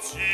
Золоті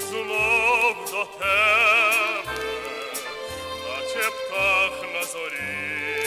Знов до тебе, наче птах на зорі.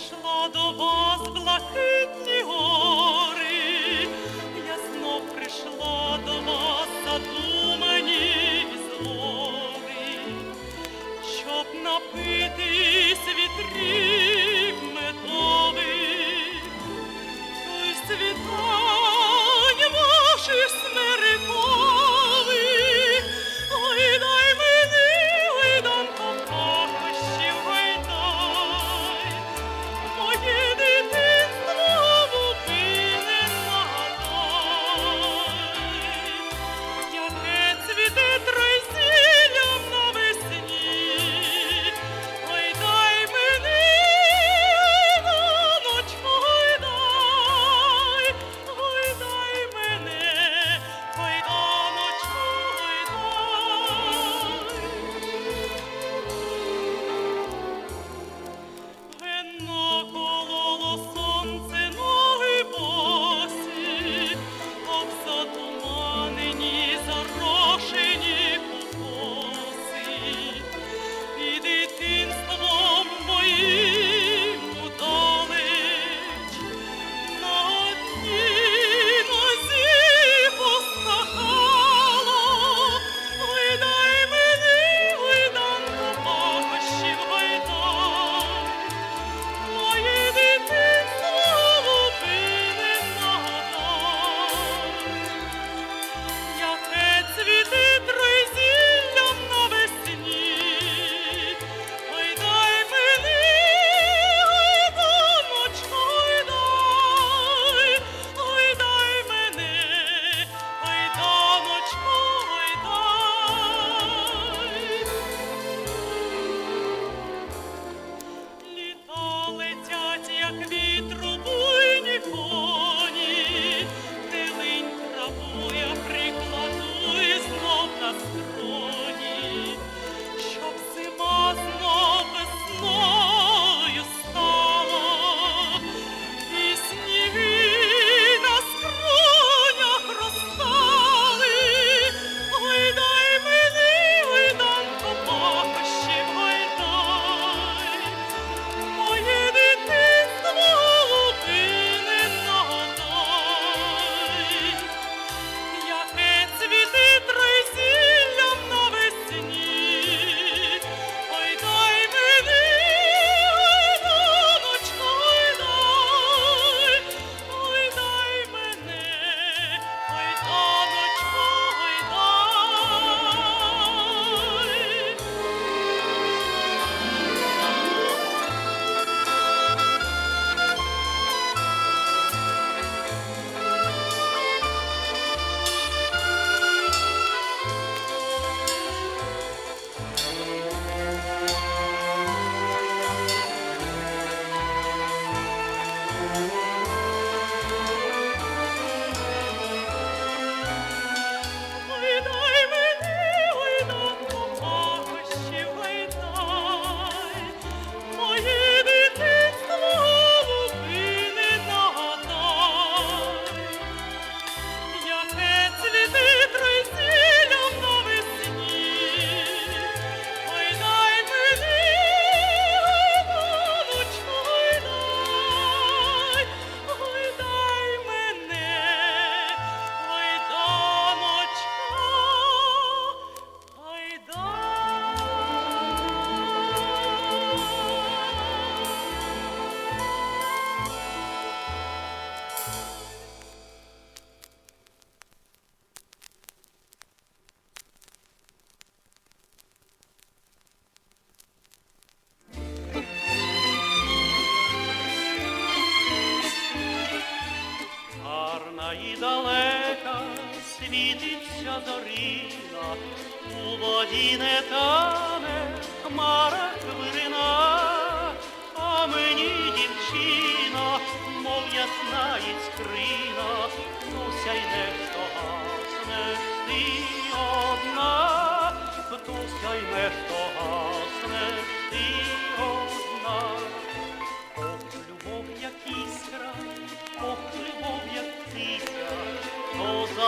Прийшла до вас блакитні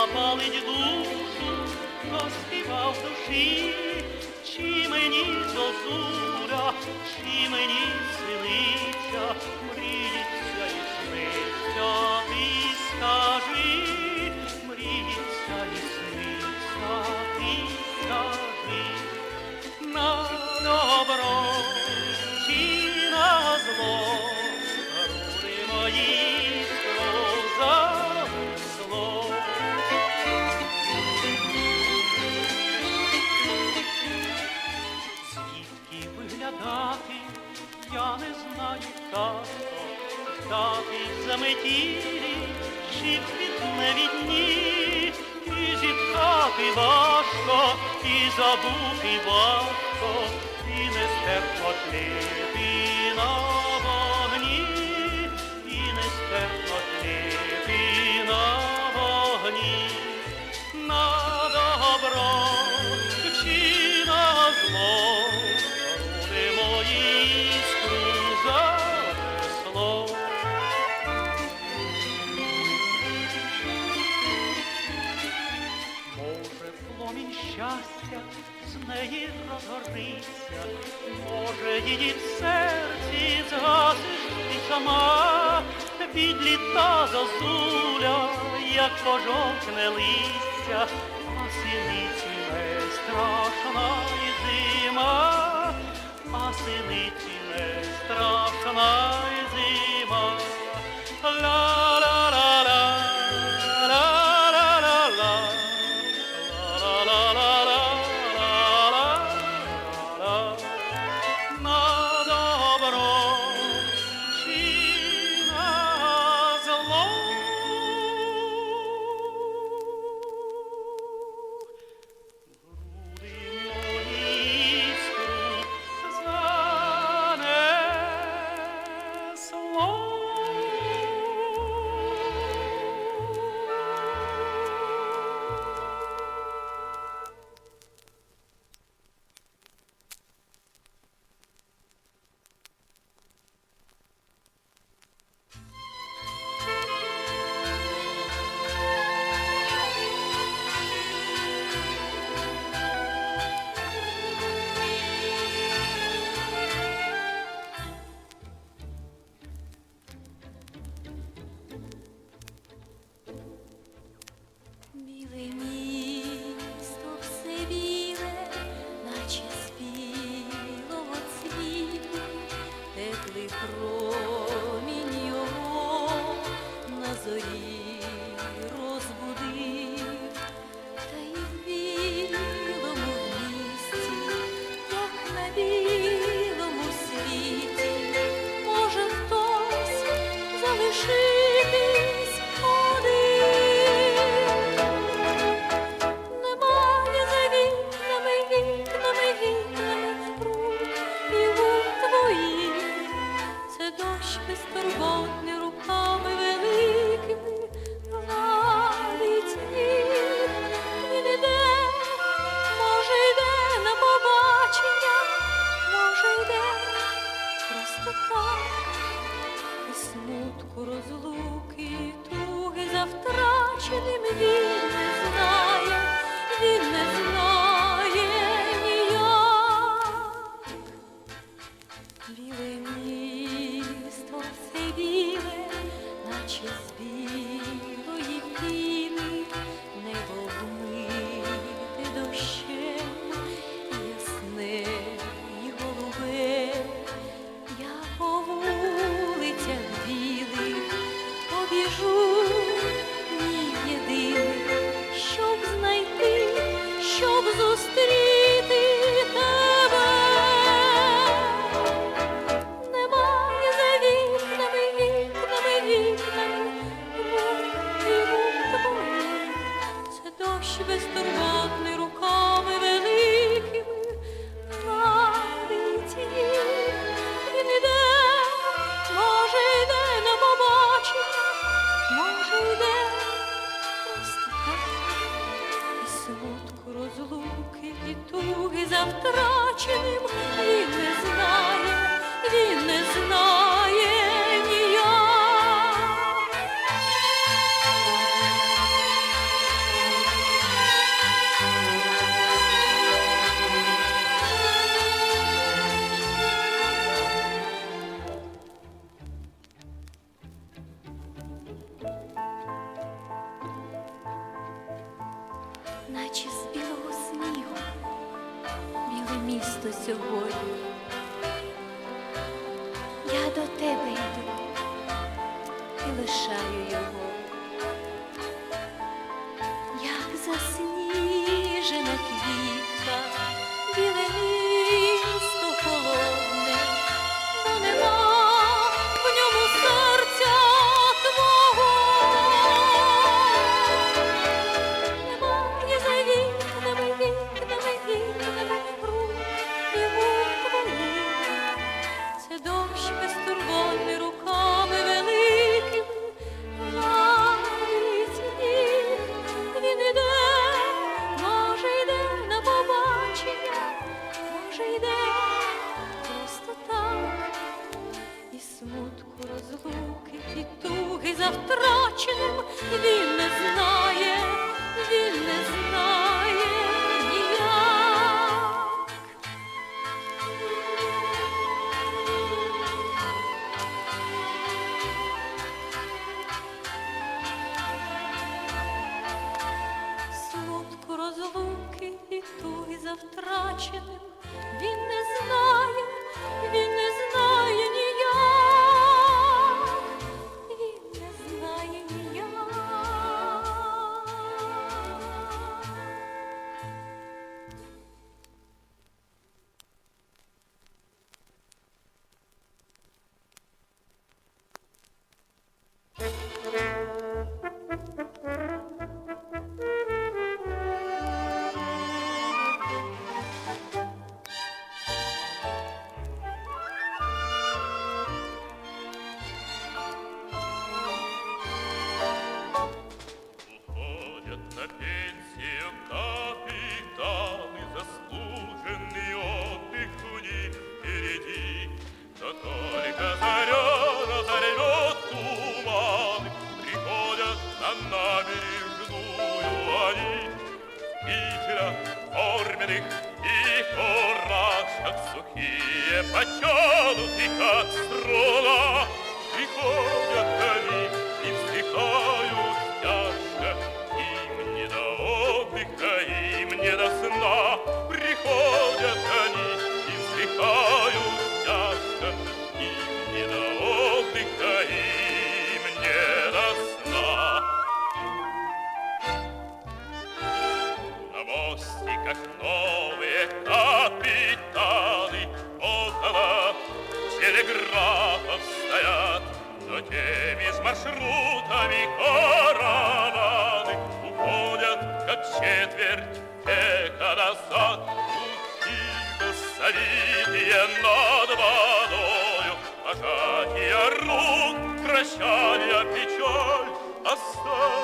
запалить душу, то в душі, чи мені зозуля, чи мені синиця, мріється і сниться, ти скажи, мріється і сниться, ти скажи, на добро я не знаю тато, дати заметілі, чи квітне відні, і зітхати важко, і забути важко, і нестерпно тліти може, її в серці згасиш ти сама, відліта зозуля, як пожовкне листя, а синиці не страшна і зима, а синиці не страшна і зима. jour.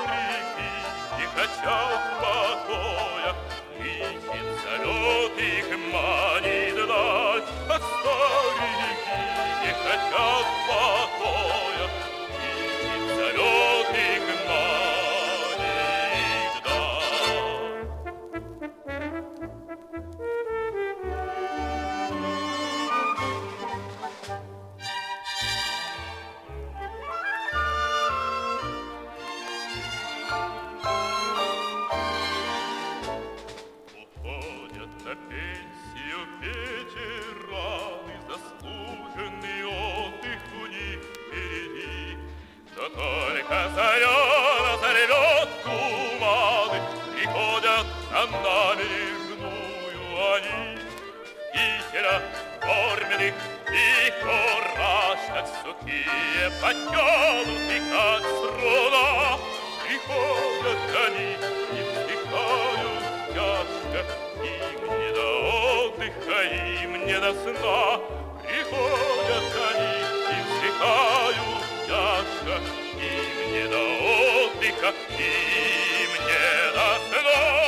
реки и хотят покоя, Птицы зовет их манит дать, а старики не хотят покоя. потянуты, как струна, Приходят они и втыкают тяжко, Им не до отдыха, им не до сна. Приходят они и втыкают тяжко, Им не до отдыха, им не до сна.